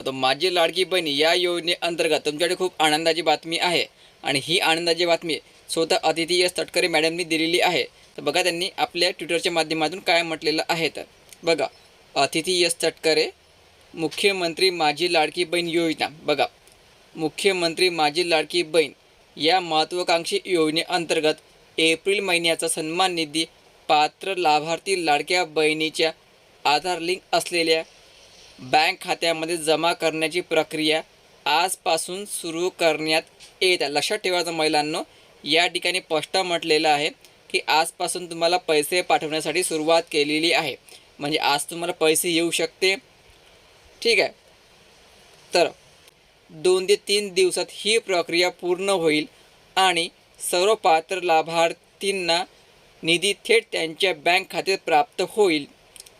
तर माझी लाडकी बहीण या योजनेअंतर्गत तुमच्याकडे खूप आनंदाची बातमी आहे. आणि ही आनंदाची बातमी स्वतः अतिथी एस तटकरे मॅडमनी दिलेली आहे. तर बघा त्यांनी आपल्या ट्विटरच्या माध्यमातून काय म्हटलेलं आहे तर बघा अतिथी एस तटकरे मुख्यमंत्री माझी लाडकी बहीण योजना. बघा मुख्यमंत्री माझी लाडकी बहीण या महत्त्वाकांक्षी योजनेअंतर्गत एप्रिल महिन्याचा सन्मान निधी पात्र लाभार्थी लाडक्या बहिणीच्या आधार लिंक असलेल्या बँक खात्यामध्ये जमा करण्याची प्रक्रिया आजपासून सुरू करण्यात येत आहे. लक्षात ठेवायचं महिलांनो या ठिकाणी स्पष्ट म्हटलेलं आहे की आजपासून तुम्हाला पैसे पाठवण्यासाठी सुरुवात केलेली आहे. म्हणजे आज तुम्हाला पैसे येऊ शकते. ठीक आहे. तर दोन ते तीन दिवसात ही प्रक्रिया पूर्ण होईल आणि सर्व पात्र लाभार्थींना निधी थेट त्यांच्या बँक खात्यात प्राप्त होईल.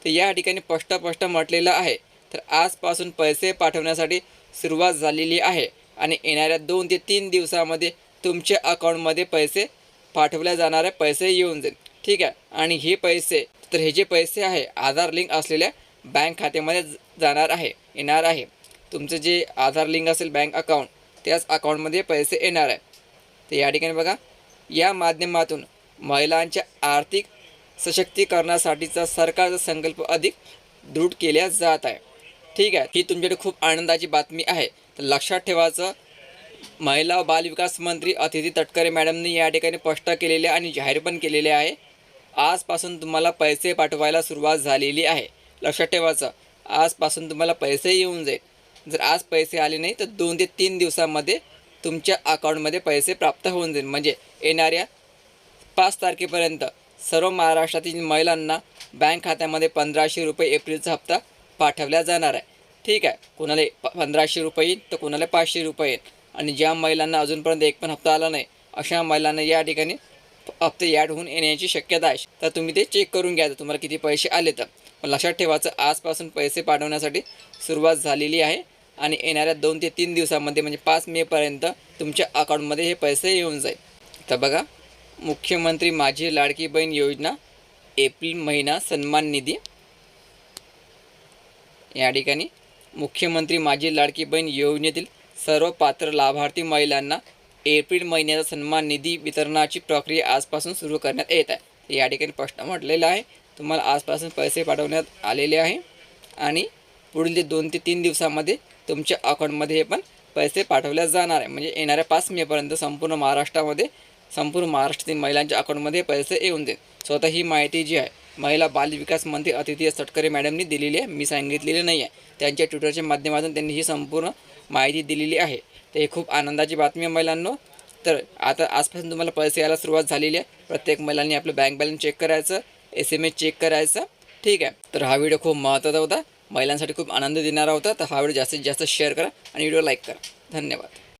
तर या ठिकाणी स्पष्ट स्पष्ट म्हटलेलं आहे. तर आजपासून पैसे पाठवण्यासाठी सुरुवात झालेली आहे. आणि येणाऱ्या दोन ते तीन दिवसामध्ये तुमच्या अकाउंटमध्ये पैसे पाठवल्या जाणारे पैसे येऊन जाईल. ठीक आहे? आणि हे पैसे तर हे जे पैसे आहे आधार लिंक असलेल्या बँक खात्यामध्ये जाणार आहे येणार आहे. तुमचं जे आधार लिंक असेल बँक अकाउंट त्याच अकाउंटमध्ये पैसे येणार आहे. तर या ठिकाणी बघा या माध्यमातून महिलांच्या आर्थिक सशक्तीकरणासाठीचा सरकारचा संकल्प अधिक दृढ केल्या जात आहे. ठीक आहे. ही तुमच्याकडे खूप आनंदाची बातमी आहे. तर लक्षात ठेवायचं महिला बालविकास मंत्री अतिथी तटकरे मॅडमनी या ठिकाणी स्पष्ट केलेले आणि जाहीर पण केलेले आहे. आजपासून तुम्हाला पैसे पाठवायला सुरुवात झालेली आहे. लक्षात ठेवायचं आजपासून तुम्हाला पैसे येऊन जाईल. जर आज पैसे आले नाही तर दोन ते तीन दिवसामध्ये तुमच्या अकाउंटमध्ये पैसे प्राप्त होऊन जाईल. म्हणजे येणाऱ्या पाच तारखेपर्यंत सर्व महाराष्ट्रातील महिलांना बँक खात्यामध्ये पंधराशे रुपये एप्रिलचा हप्ता पाठवल्या जाणार आहे. ठीक आहे. कोणाला प पंधराशे रुपये येईल तर कोणाला पाचशे रुपये येईल. आणि ज्या महिलांना अजूनपर्यंत एक पण हप्ता आला नाही अशा महिलांना या ठिकाणी हप्ते ॲड होऊन येण्याची शक्यता आहे. तर तुम्ही ते चेक करून घ्या. तुम्हाला किती पैसे आले तर. पण लक्षात ठेवायचं आजपासून पैसे पाठवण्यासाठी सुरुवात झालेली आहे. आणि येणाऱ्या दोन ते तीन दिवसामध्ये म्हणजे पाच मेपर्यंत तुमच्या अकाउंटमध्ये हे पैसे येऊन जाईल. तर बघा मुख्यमंत्री माझी लाडकी बहीण योजना एप्रिल महिना सन्मान निधी. या ठिकाणी मुख्यमंत्री माझी लाडकी बहीण योजनेतील सर्व पात्र लाभार्थी महिलांना एप्रिल महिन्याचा सन्मान निधी वितरणाची प्रक्रिया आजपासून सुरू करण्यात येत आहे. या ठिकाणी प्रश्न म्हटलेलं आहे. तुम्हाला आजपासून पैसे पाठवण्यात आलेले आहे. आणि पुढील ते दोन ते तीन दिवसामध्ये तुमच्या अकाउंटमध्ये हे पण पैसे पाठवल्या जाणार आहे. म्हणजे येणाऱ्या पाच मेपर्यंत संपूर्ण महाराष्ट्रामध्ये संपूर्ण महाराष्ट्रातील महिलांच्या अकाउंटमध्ये पैसे येऊन देईल स्वतः ही माहिती जी आहे महिला बाल विकास मंत्री अतिथी सटकरे मॅडमनी दिलेली आहे. मी सांगितलेली नाही आहे. त्यांच्या ट्विटरच्या माध्यमातून त्यांनी ही संपूर्ण माहिती दिलेली आहे. तर हे खूप आनंदाची बातमी आहे महिलांनो. तर आता आजपासून तुम्हाला पैसे यायला सुरुवात झालेली आहे. प्रत्येक महिलांनी आपलं बँक बॅलन्स चेक करायचं एस एम एस चेक करायचं. ठीक आहे. तर हा व्हिडिओ खूप महत्त्वाचा होता. महिलांसाठी खूप आनंद देणारा होता. तर हा व्हिडिओ जास्तीत जास्त शेअर करा आणि व्हिडिओ लाईक करा. धन्यवाद.